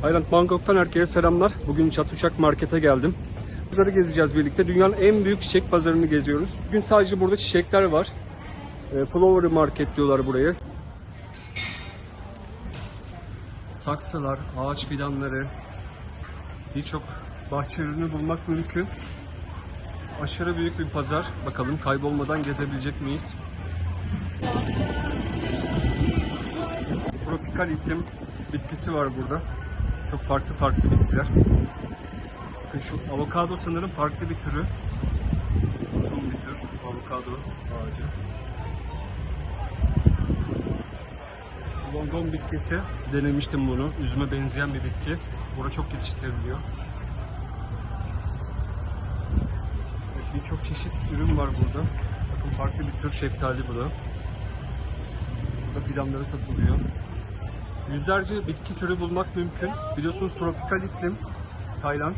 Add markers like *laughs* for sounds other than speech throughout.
Tayland Bangkok'tan herkese selamlar. Bugün Çatuşak Market'e geldim. Pazarı gezeceğiz birlikte. Dünyanın en büyük çiçek pazarını geziyoruz. Bugün sadece burada çiçekler var. E, Flower Market diyorlar buraya. Saksılar, ağaç fidanları, birçok bahçe ürünü bulmak mümkün. Aşırı büyük bir pazar. Bakalım kaybolmadan gezebilecek miyiz? Tropikal iklim bitkisi var burada. Çok farklı farklı bitkiler. Bakın şu avokado sanırım farklı bir türü. Uzun bir tür avokado ağacı. London bitkisi. Denemiştim bunu. Üzüme benzeyen bir bitki. Burada çok yetiştiriliyor. Evet, Birçok çeşit ürün var burada. Bakın farklı bir tür şeftali bu da. Burada fidanları satılıyor. Yüzlerce bitki türü bulmak mümkün. Biliyorsunuz tropikal iklim Tayland.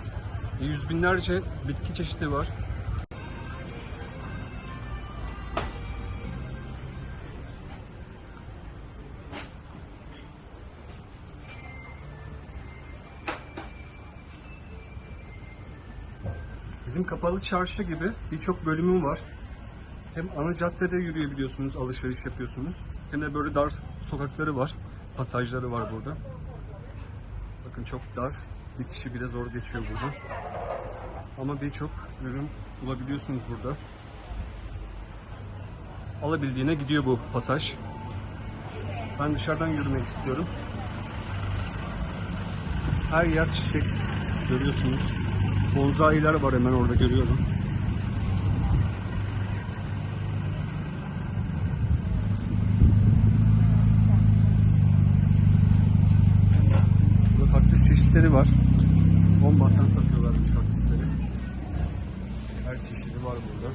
E, Yüz binlerce bitki çeşidi var. Bizim kapalı çarşı gibi birçok bölümü var. Hem ana caddede yürüyebiliyorsunuz, alışveriş yapıyorsunuz. Hem de böyle dar sokakları var. Pasajları var burada. Bakın çok dar. Bir kişi bile zor geçiyor burada. Ama birçok ürün bulabiliyorsunuz burada. Alabildiğine gidiyor bu pasaj. Ben dışarıdan yürümek istiyorum. Her yer çiçek görüyorsunuz. Bonsai'ler var hemen orada görüyorum. Burada kaktüs çeşitleri var. 10 bahtan satıyorlarmış kaktüsleri. Her çeşidi var burada.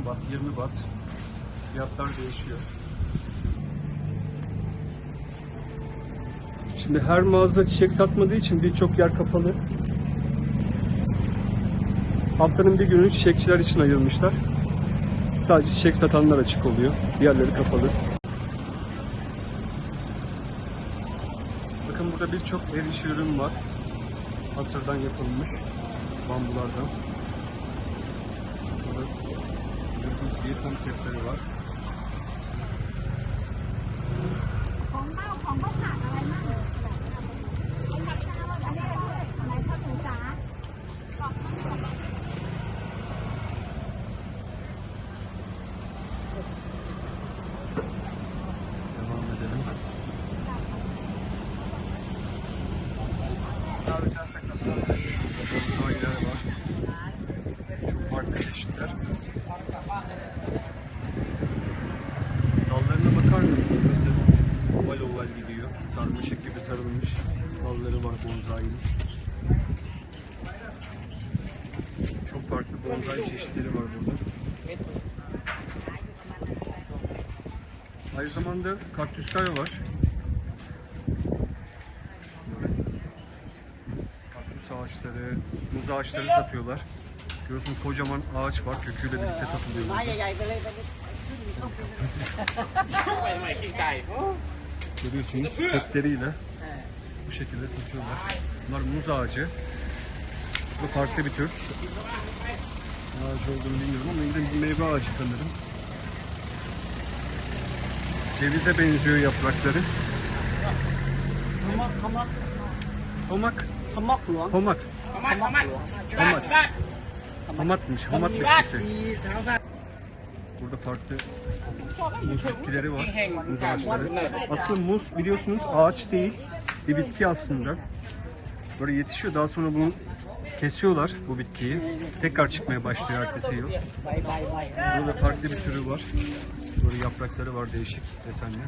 10 bat, 20 bat. Fiyatlar değişiyor. Şimdi her mağaza çiçek satmadığı için birçok yer kapalı. Haftanın bir günü çiçekçiler için ayırmışlar. Sadece çiçek satanlar açık oluyor. Diğerleri kapalı. Bakın burada birçok el işi ürün var. Hasırdan yapılmış bambulardan. Burada bir ton kepleri var. Çok farklı çeşitler. Dallarına bakar mısınız? Nasıl oval oval gidiyor. Sarmaşık gibi sarılmış dalları var bonsai'nin. Çok farklı bonsai çeşitleri var burada. Aynı zamanda kaktüsler var. Böyle Kaktüs ağaçları, muz ağaçları satıyorlar. Görüyorsunuz kocaman ağaç var. Köküyle birlikte satılıyor. Görüyorsunuz kökleriyle bu şekilde satıyorlar. Bunlar muz ağacı. Bu farklı bir tür. Ağacı olduğunu bilmiyorum ama yine bir meyve ağacı sanırım. Cevize benziyor yaprakları. Kamak, kamak. Kamak. ขมัก Homak, ขมักหลวง homak. ขมักขมัก Hamat. Hamatmış, hamat bitkisi. มีเท้าซ่า Burada farklı muz bitkileri var. Muz ağaçları. Aslında muz biliyorsunuz ağaç değil. Bir bitki aslında. Böyle yetişiyor. Daha sonra bunu kesiyorlar bu bitkiyi. Tekrar çıkmaya başlıyor ertesi yıl. ใบใบใบ Burada farklı bir türü var. Böyle yaprakları var değişik desenli.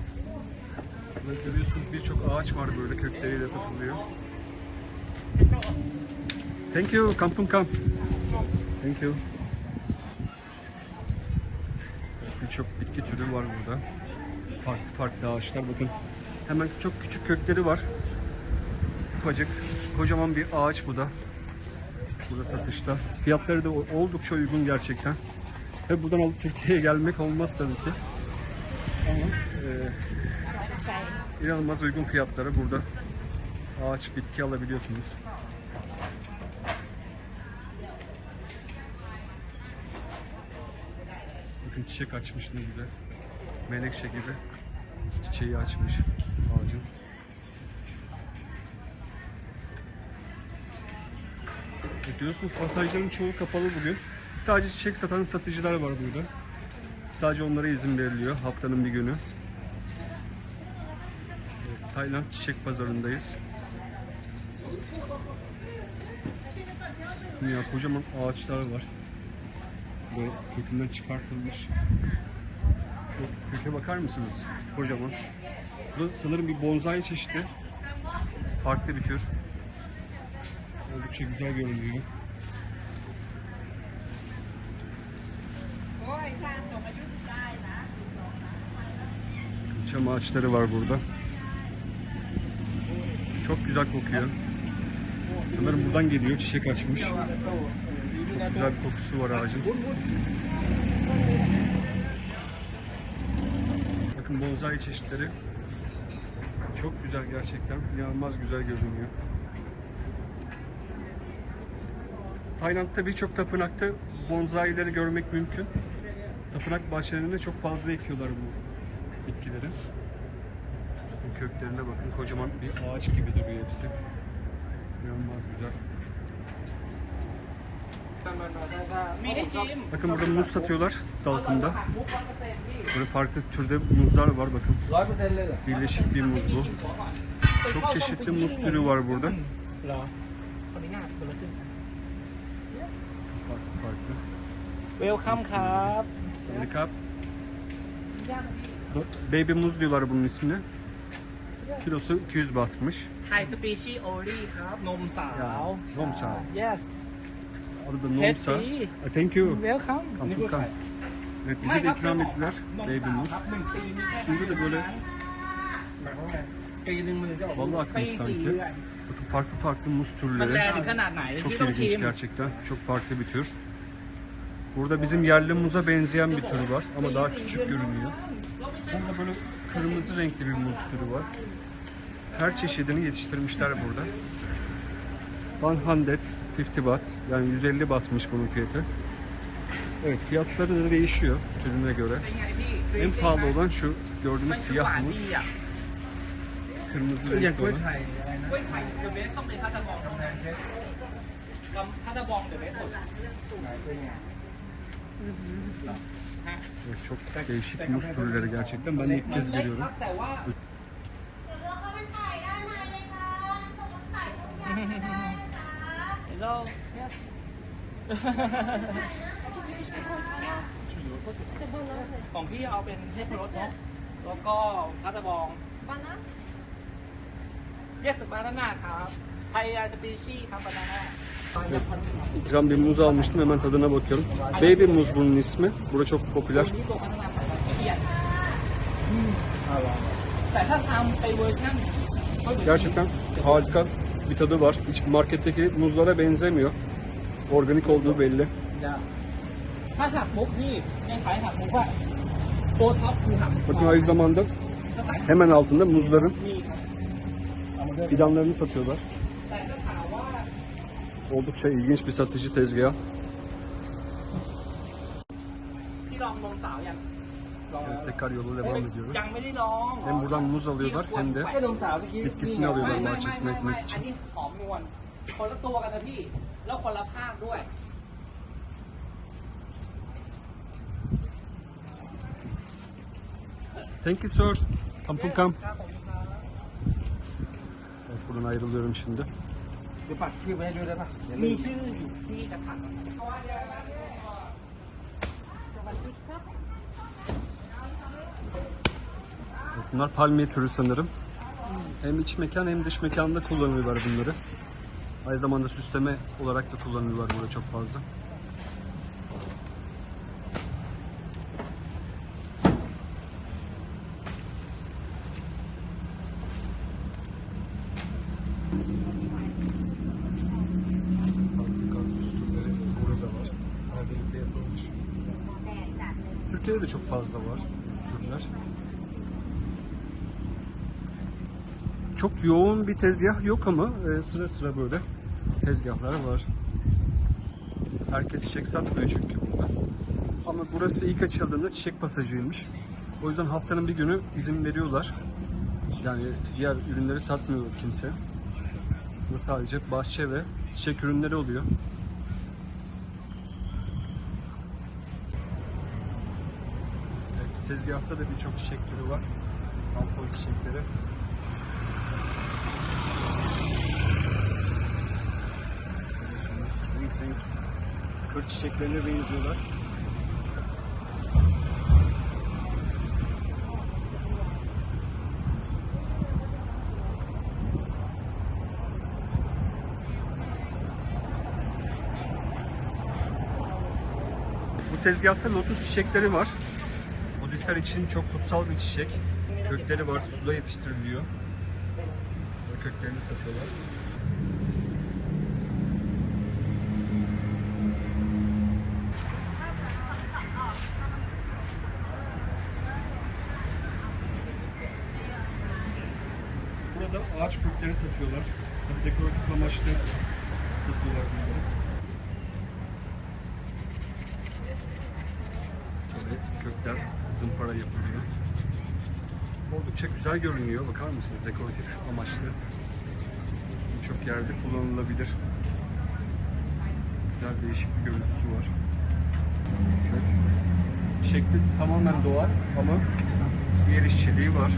Burada görüyorsunuz birçok ağaç var böyle kökleriyle satılıyor. Thank you, kampung kamp. Thank you. Birçok bitki türü var burada. Farklı farklı ağaçlar. Bakın hemen çok küçük kökleri var. Ufacık, kocaman bir ağaç bu da. Burada satışta. Fiyatları da oldukça uygun gerçekten. Ve buradan alıp Türkiye'ye gelmek olmaz tabii ki. Ama e, İnanılmaz uygun fiyatlara burada ağaç bitki alabiliyorsunuz. Bakın çiçek açmış ne güzel. Menekşe gibi çiçeği açmış ağacın. Evet, Görüyorsunuz pasajların çoğu kapalı bugün. Sadece çiçek satan satıcılar var burada. Sadece onlara izin veriliyor haftanın bir günü. Tayland çiçek pazarındayız. Ya kocaman ağaçlar var. Böyle kökünden çıkartılmış. Kö- Köke bakar mısınız? Kocaman. Bu sanırım bir bonsai çeşidi. Farklı bir tür. Oldukça güzel görünüyor. Çam ağaçları var burada. Çok güzel kokuyor. Sanırım buradan geliyor, çiçek açmış. Çok güzel bir kokusu var ağacın. Bakın bonsai çeşitleri. Çok güzel gerçekten. İnanılmaz güzel görünüyor. Tayland'da birçok tapınakta bonsaileri görmek mümkün. Tapınak bahçelerinde çok fazla ekiyorlar bu bitkileri. Köklerine bakın kocaman bir ağaç gibi duruyor hepsi. İnanılmaz güzel. Bakın burada muz satıyorlar salkımda. Böyle farklı türde muzlar var bakın. Birleşik bir muz bu. Çok çeşitli muz türü var burada. Farklı farklı. Welcome kap. Seni. Baby muz diyorlar bunun ismini. Kilosu 200 bahtmış. ไทยสปีชีโอลี่ครับ นมสาว Ya, nôm sào. yes Adı da Nomsa. Hepsi. Ah, Thank you. เวลคัม Come to come. Evet bize de ikram ettiler. นม Baby สาว muz. ครับหนึ่งปีมีแค่ Üstünde de böyle ปีหนึ่งมันถึงจะออก Vallahi ปี akmış สี่ sanki. เดือน Bakın farklı farklı muz มันแรง türleri. ถึงขนาดไหน Çok พี่ต้องชิ ilginçม gerçekten. Çok farklı bir tür. Burada bizim yerli muza benzeyen bir tür var ama daha küçük görünüyor. Burada böyle Kırmızı renkli bir muz türü var. Her çeşidini yetiştirmişler burada. 150 bat yani 150 batmış bunun fiyatı. Evet fiyatları da değişiyor türüne göre. En pahalı olan şu gördüğünüz siyah muz. Kırmızı renkli olan. ไข่กล้วยไข่เดอะเบสต้องเป็นพัตตาบองทำงานเบสพัตตาบองเดอะเบสสุด Evet, çok değişik muz türleri gerçekten. Ben de ilk kez görüyorum. แต่ว่า เดี๋ยวเลือกข้าวมันไก่ด้านในเลยค่ะส่งมาขายทุกอย่างเลยนะคะ เรา ของพี่เอาเป็นเทพรสเนาะแล้วก็พัตตาบอง Bana? *laughs* *laughs* เรียกสบานาน่าครับไทยสปีชีครับบ Evet, bir muz almıştım. Hemen tadına bakıyorum. Baby muz bunun ismi. Burada çok popüler. Gerçekten harika bir tadı var. Hiç marketteki muzlara benzemiyor. Organik olduğu belli. Bakın aynı zamanda hemen altında muzların fidanlarını satıyorlar. Oldukça ilginç bir satıcı tezgahı. Evet, tekrar yola devam ediyoruz. Hem buradan muz alıyorlar hem de bitkisini alıyorlar bahçesine ekmek için. Thank you sir. Kampun kamp. Evet, buradan ayrılıyorum şimdi. เดี๋ยวปักชื่อไว้ให้ด้วยได้ปะมีชื่ออยู่ที่กระถาง Evet, Bunlar palmiye türü sanırım. Hem iç mekan hem dış mekanda kullanıyorlar bunları. Aynı zamanda süsleme olarak da kullanıyorlar burada çok fazla. Türkiye'de de çok fazla var türler. çok yoğun bir tezgah yok ama e, sıra sıra böyle tezgahlar var. Herkes çiçek satmıyor çünkü burada. Ama burası ilk açıldığında çiçek pasajıymış. O yüzden haftanın bir günü izin veriyorlar. Yani diğer ürünleri satmıyor kimse. Bu sadece bahçe ve çiçek ürünleri oluyor. Evet, tezgahta da birçok çiçek türü var. Alfalı çiçekleri. Görüyorsunuz renk renk kır çiçeklerine benziyorlar. Bu tezgahta lotus çiçekleri var. Budistler için çok kutsal bir çiçek. Kökleri var, suda yetiştiriliyor. Köklerini satıyorlar. Burada ağaç kökleri satıyorlar. Dekoratif amaçlı satıyorlar bunları. Böyle kökler zımpara yapılıyor. Oldukça güzel görünüyor. Bakar mısınız dekoratif amaçlı. Birçok yerde kullanılabilir. Güzel değişik bir görüntüsü var. Şekli tamamen doğal ama bir işçiliği var.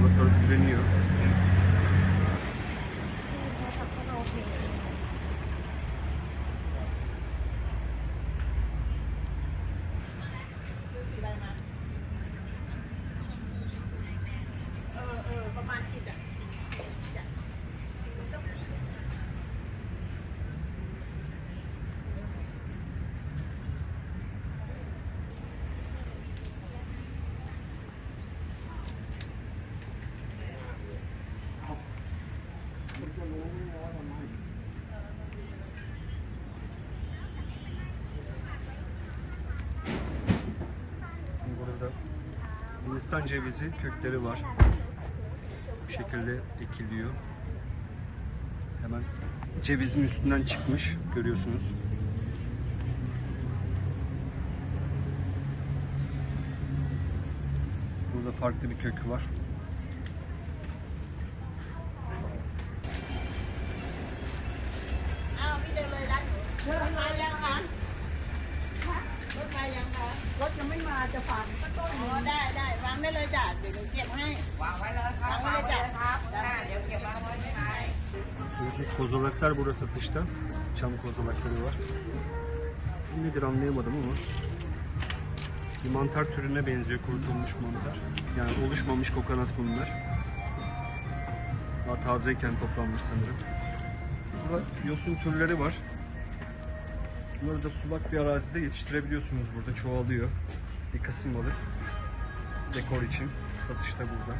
Burada örgüleniyor. Burada Hindistan cevizi kökleri var. Bu şekilde ekiliyor. Hemen cevizin üstünden çıkmış görüyorsunuz. Burada farklı bir kökü var. จะฝากสักต้น อ๋อได้ได้วางได้เลยจ้ะเดี๋ยวหนูเก็บให้ วางไว้เลยครับ วางไว้เลยจ้ะ ครับได้เดี๋ยวเก็บวางไว้ให้ Görüyorsunuz kozolaklar burada satışta. Çam kozolakları var. Bu Nedir anlayamadım ama. Bir mantar türüne benziyor kurutulmuş mantar. Yani oluşmamış kokonat bunlar. Daha tazeyken toplanmış sanırım. Burada yosun türleri var. Bunları da sulak bir arazide yetiştirebiliyorsunuz burada. Çoğalıyor. Bir kasım balık. Dekor için. Satışta burada.